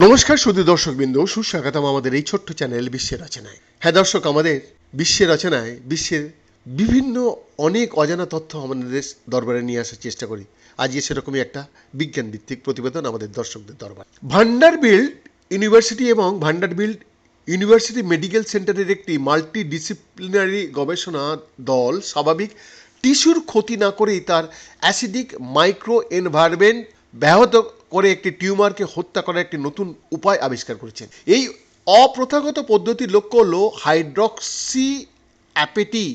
নমস্কার শুধু দর্শকবৃন্দ, সুস্বাগতম আমাদের এই ছোট্ট চ্যানেল বিশ্বের রচনায়। হ্যাঁ দর্শক, আমাদের বিশ্বের রচনায় বিশ্বের বিভিন্ন অনেক অজানা তথ্য আমাদের দরবারে নিয়ে আসার চেষ্টা করি। আজকে সেরকমই একটা বিজ্ঞান ভিত্তিক প্রতিবেদন আমাদের দর্শকদের দরবার। ভান্ডারবিল্ড ইউনিভার্সিটি এবং ভান্ডারবিল্ড ইউনিভার্সিটি মেডিকেল সেন্টারের একটি মাল্টি ডিসিপ্লিনারি গবেষণা দল স্বাভাবিক টিস্যুর ক্ষতি না করেই তার অ্যাসিডিক মাইক্রো এনভায়রনমেন্ট ব্যাহত করে একটি টিউমারকে হত্যা করার একটি নতুন উপায় আবিষ্কার করেছেন। এই অপ্রথাগত পদ্ধতির লক্ষ্য হল হাইড্রক্সি অ্যাপেটি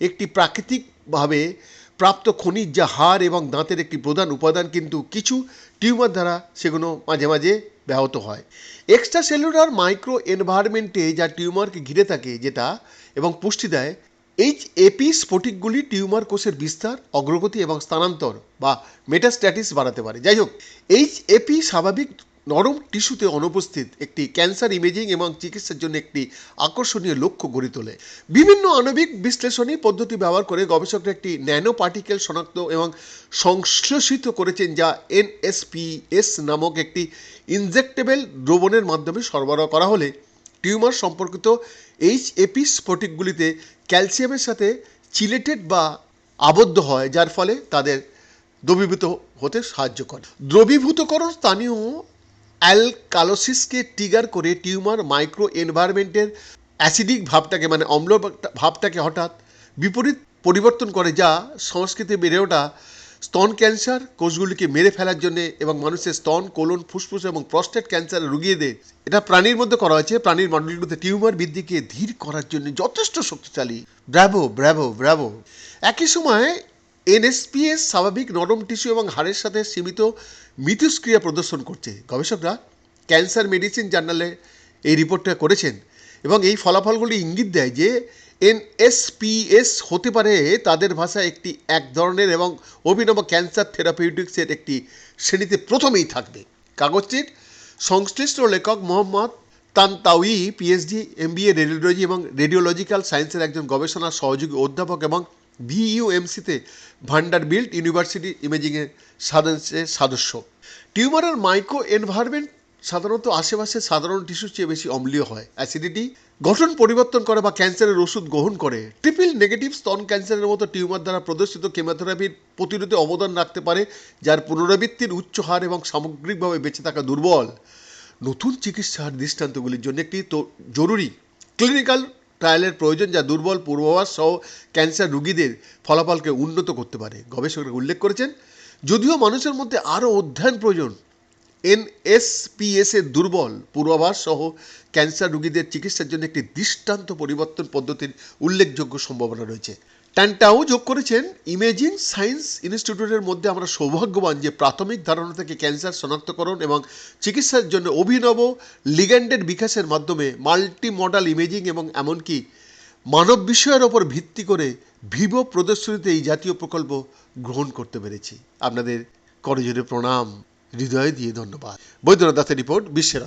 একটি প্রাকৃতিকভাবে প্রাপ্ত খনিজ যা হাড় এবং দাঁতের একটি প্রধান উপাদান, কিন্তু কিছু টিউমার দ্বারা সেগুলো মাঝে মাঝে ব্যাহত হয়। এক্সট্রা সেলুলার মাইক্রো এনভায়রনমেন্টে যা টিউমারকে ঘিরে থাকে, যেটা এবং পুষ্টি দেয় এইচ এপি স্ফটিকগুলি টিউমার কোষের বিস্তার, অগ্রগতি এবং স্থানান্তর বা মেটাস্ট্যাটিস বাড়াতে পারে। যাই হোক এইচ এপি স্বাভাবিক নরম টিস্যুতে অনুপস্থিত একটি ক্যান্সার ইমেজিং এবং চিকিৎসার জন্য একটি আকর্ষণীয় লক্ষ্য গড়ে তোলে। বিভিন্ন আণবিক বিশ্লেষণী পদ্ধতি ব্যবহার করে গবেষকরা একটি ন্যানো পার্টিকেল শনাক্ত এবং সংশ্লেষিত করেছেন, যা এনএসপিএস নামক একটি ইনজেক্টেবল দ্রবণের মাধ্যমে সরবরাহ করা হলে টিউমার সম্পর্কিত এইচ এপি স্ফটিকগুলিতে ক্যালসিয়ামের সাথে চিলেটেড বা আবদ্ধ হয়, যার ফলে তাদের দ্রবীভূত হতে সাহায্য করে। দ্রবীভূতকরণ স্থানীয় অ্যালকালোসিসকে ট্রিগার করে টিউমার মাইক্রো এনভায়রনমেন্টের অ্যাসিডিক ভাবটাকে মানে অম্ল ভাবটাকে হঠাৎ বিপরীত পরিবর্তন করে, যা সংস্কৃতি বেড়ে ওঠা স্তন ক্যান্সার, কোষগুলিকে মেরে ফেলার জন্য এবং মানুষের স্তন, কোলন, ফুসফুস এবং প্রস্টেট ক্যান্সার রুগীদের এটা প্রাণীর মধ্যে করা হয়েছে। প্রাণীর মণ্ডলীর টিউমার বৃদ্ধিকে ধীর করার জন্য যথেষ্ট শক্তিশালী। ব্র্যাভো ব্র্যাভো ব্র্যাভো একই সময় এনএসপিএস স্বাভাবিক নরম টিস্যু এবং হাড়ের সাথে সীমিত মিথস্ক্রিয়া প্রদর্শন করছে। গবেষকরা ক্যান্সার মেডিসিন জার্নালে এই রিপোর্টটা করেছেন। এবং এই ফলাফলগুলি ইঙ্গিত দেয় যে এনএসপিএস হতে পারে তাদের ভাষায় একটি এক ধরনের এবং অভিনব ক্যান্সার থেরাপিউটিক্সের একটি শ্রেণীতে প্রথমেই থাকবে। কাগজটির সংশ্লিষ্ট লেখক Mohammad Tantawi PhD MBA radiology এবং রেডিওলজিক্যাল সায়েন্সের একজন গবেষণা সহযোগী অধ্যাপক এবং ভিইউএমসিতে ভান্ডারবিল্ট ইউনিভার্সিটি ইমেজিংয়ের সাদস্যের সদস্য। টিউমারের মাইক্রো এনভায়রনমেন্ট সাধারণত আশেপাশে সাধারণ টিস্যুর চেয়ে বেশি অম্লীয় হয়। অ্যাসিডিটি, গঠন পরিবর্তন করে বা ক্যান্সারের ওষুধ গ্রহণ করে। ট্রিপল নেগেটিভ স্তন ক্যান্সারের মতো টিউমার দ্বারা প্রদর্শিত কেমোথেরাপির প্রতিরোধে অবদান রাখতে পারে, যার পুনরাবৃত্তির উচ্চ হার এবং সামগ্রিকভাবে বেঁচে থাকা দুর্বল। নতুন চিকিৎসার দৃষ্টান্তগুলির জন্য একটি তো জরুরি ক্লিনিক্যাল ট্রায়ালের প্রয়োজন যা দুর্বল পূর্বাভাস সহ ক্যান্সার রোগীদের ফলাফলকে উন্নত করতে পারে। গবেষকরা উল্লেখ করেছেন, যদিও মানুষের মধ্যে আরও অধ্যয়ন প্রয়োজন এনএসপিএস দুর্বল পূর্বাভাস সহ ক্যান্সার রোগীদের চিকিৎসার জন্য একটি দৃষ্টান্ত পরিবর্তন পদ্ধতির উল্লেখযোগ্য সম্ভাবনা রয়েছে। ট্যান্টাও যোগ করেছেন ইমেজিং সায়েন্স ইনস্টিটিউটের মধ্যে আমরা সৌভাগ্যবান যে প্রাথমিক ধারণা থেকে ক্যান্সার শনাক্তকরণ এবং চিকিৎসার জন্য অভিনব লিগ্যান্ডের বিকাশের মাধ্যমে মাল্টি মডাল ইমেজিং এবং এমনকি মানব বিষয়ের ওপর ভিত্তি করে ভিভো প্রদর্শনীতে এই জাতীয় প্রকল্প গ্রহণ করতে পেরেছি। আপনাদের করজোরে প্রণাম। হৃদয় দিয়ে ধন্যবাদ। বৈদ্যনাথ দাসের রিপোর্ট বিশ্বের